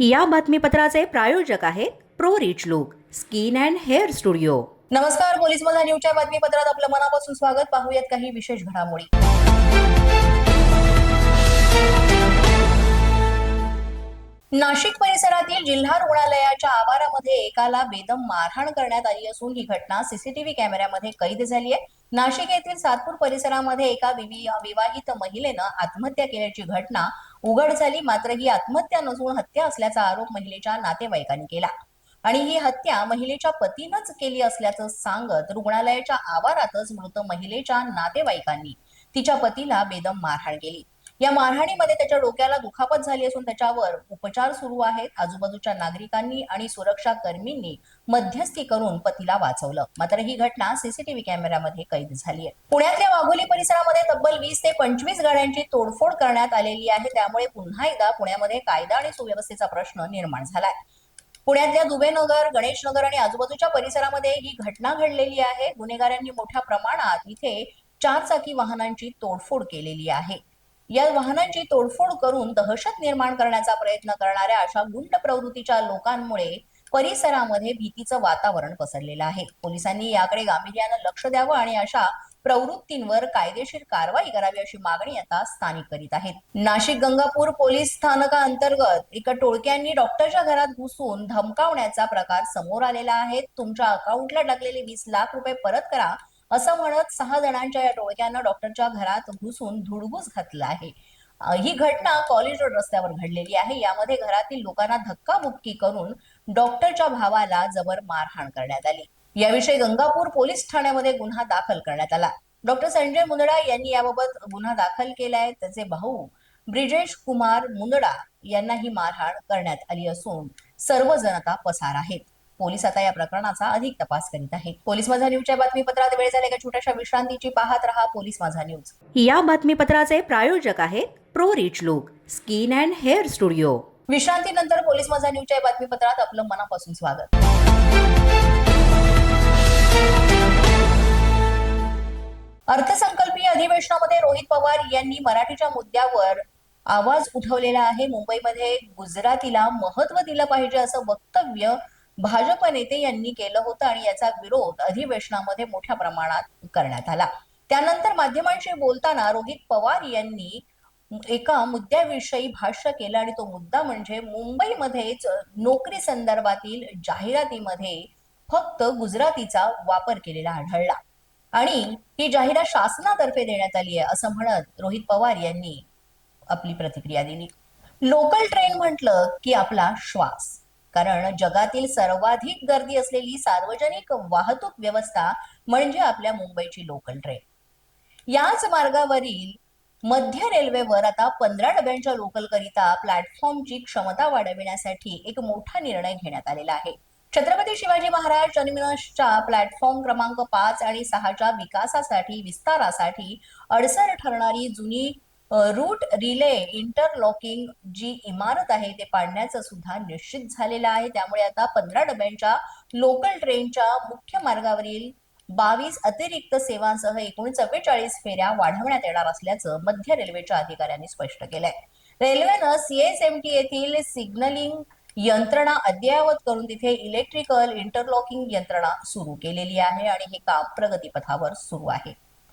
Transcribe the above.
या बातमीपत्राचे प्रायोजक आहेत pro rich look skin and hair studio. नमस्कार पोलीस मधा न्यूजच्या बातमीपत्रात आपलं मनापासून स्वागत. पाहूयात काही विशेष घडामोडी. नाशिक परिसरातील जिल्हा रुग्णालयाच्या आवारामध्ये एकाला बेदम मारहाण करण्यात आली असून ही घटना सीसीटीव्ही कॅमेऱ्यामध्ये कैद झाली आहे. नाशिक येथील सातपूर परिसरामध्ये एका विवाहित महिलेनं आत्महत्या केल्याची घटना उघड झाली. मात्र ही आत्महत्या नसून हत्या असल्याचा आरोप महिलेच्या नातेवाईकांनी केला. आणि ही हत्या महिलेच्या पतीनंच केली असल्याचं सांगत रुग्णालयाच्या आवारातच मृत महिलेच्या नातेवाईकांनी तिच्या पतीला बेदम मारहाण केली. या मारहाणीमध्ये त्याच्या डोक्याला दुखापत झाली असून त्याच्यावर उपचार सुरू आहेत. आजूबाजूच्या नागरिकांनी आणि सुरक्षा कर्मींनी मध्यस्थी करून पतीला वाचवलं. मात्र ही घटना सीसीटीव्ही कॅमेऱ्यामध्ये कैद झाली आहे. पुण्यातल्या वाघोली परिसरामध्ये तब्बल वीस ते पंचवीस गाड्यांची तोडफोड करण्यात आलेली आहे. त्यामुळे पुन्हा एकदा पुण्यामध्ये कायदा आणि सुव्यवस्थेचा प्रश्न निर्माण झालाय. पुण्यातल्या दुबेनगर गणेशनगर आणि आजूबाजूच्या परिसरामध्ये ही घटना घडलेली आहे. गुन्हेगारांनी मोठ्या प्रमाणात इथे चारचाकी वाहनांची तोडफोड केलेली आहे. या वाहनांची तोडफोड करून दहशत निर्माण करण्याचा प्रयत्न करणाऱ्या अशा गुंड प्रवृत्तीच्या लोकांमुळे परिसरामध्ये भीतीचं वातावरण पसरलेलं आहे. पोलिसांनी याकडे गांभीर्यानं लक्ष द्यावं आणि अशा प्रवृत्तींवर कायदेशीर कारवाई करावी अशी मागणी आता स्थानिक करीत आहेत. नाशिक गंगापूर पोलीस स्थानकाअंतर्गत एका टोळक्यांनी डॉक्टरच्या घरात घुसून धमकावण्याचा प्रकार समोर आलेला आहे. तुमच्या अकाउंटला टाकलेले वीस लाख रुपये परत करा. असं म्हणत सहा जणांच्या या टोळक्यानं डॉक्टरच्या घरात घुसून धुडगूस घातला आहे. ही घटना कॉलेज रोड रस्त्यावर घडलेली आहे. यामध्ये घरातील लोकांना धक्काबुक्की करून डॉक्टरच्या भावाला जबर मारहाण करण्यात आली. याविषयी गंगापूर पोलीस ठाण्यामध्ये गुन्हा दाखल करण्यात आला. डॉक्टर संजय मुंदडा यांनी याबाबत गुन्हा दाखल केला आहे. त्याचे भाऊ ब्रिजेश कुमार मुंदडा यांना ही मारहाण करण्यात आली असून सर्व जनता पसार आहेत. पोलीस आता या प्रकरणाचा अधिक तपास करीत आहेत. पोलीस माझा न्यूजच्या बातमीपत्रात वेळ झाल्या एका छोट्याशा विश्रांतीची पाहत रहा पोलीस माझा न्यूज या बातमीपत्राचे प्रायोजक आहेत pro rich look skin and hair studio. विश्रांतीनंतर पोलीस माझा न्यूजच्या बातमीपत्रात आपलं मनापासून स्वागत. अर्थसंकल्पीय अधिवेशनामध्ये रोहित पवार यांनी मराठीच्या मुद्द्यावर आवाज उठवलेला आहे. मुंबईमध्ये गुजरातीला महत्त्व दिलं पाहिजे असं वक्तव्य भाजप नेते यांनी केलं होतं आणि याचा विरोध अधिवेशनामध्ये मोठ्या प्रमाणात करण्यात आला. त्यानंतर माध्यमांशी बोलताना रोहित पवार यांनी एका मुद्द्याविषयी भाष्य केलं आणि तो मुद्दा म्हणजे मुंबईमध्येच नोकरी संदर्भातील जाहिरातीमध्ये फक्त गुजरातीचा वापर केलेला आढळला. आणि ही जाहिरात शासनातर्फे देण्यात आली आहे असं म्हणत रोहित पवार यांनी आपली प्रतिक्रिया दिली. लोकल ट्रेन म्हटलं की आपला श्वास. कारण जगातील सर्वाधिक गर्दी असलेली सार्वजनिक वाहतूक व्यवस्था म्हणजे आपल्या मुंबईची लोकल ट्रेन याच मार्गावरील मध्य रेल्वेवर आता पंधरा डब्यांच्या लोकल करिता प्लॅटफॉर्मची क्षमता वाढविण्यासाठी एक मोठा निर्णय घेण्यात आलेला आहे. छत्रपती शिवाजी महाराज टर्मिनसच्या प्लॅटफॉर्म क्रमांक पाच आणि सहाच्या विकासासाठी विस्तारासाठी अडसर ठरणारी जुनी रूट रिले इंटरलॉकिंग जी इमारत आहे ते पाडण्याचं सुद्धा निश्चित झालेलं आहे. त्यामुळे आता पंधरा डब्यांच्या लोकल ट्रेनच्या मुख्य मार्गावरील बावीस अतिरिक्त सेवांसह एकूण चव्वेचाळीस फेऱ्या वाढवण्यात येणार असल्याचं मध्य रेल्वेच्या अधिकाऱ्यांनी स्पष्ट केलंय. रेल्वेनं सीएसएमटी येथील सिग्नलिंग यंत्रणा अद्ययावत करून तिथे इलेक्ट्रिकल इंटरलॉकिंग यंत्रणा सुरू केलेली आहे आणि हे काम प्रगतीपथावर सुरू आहे.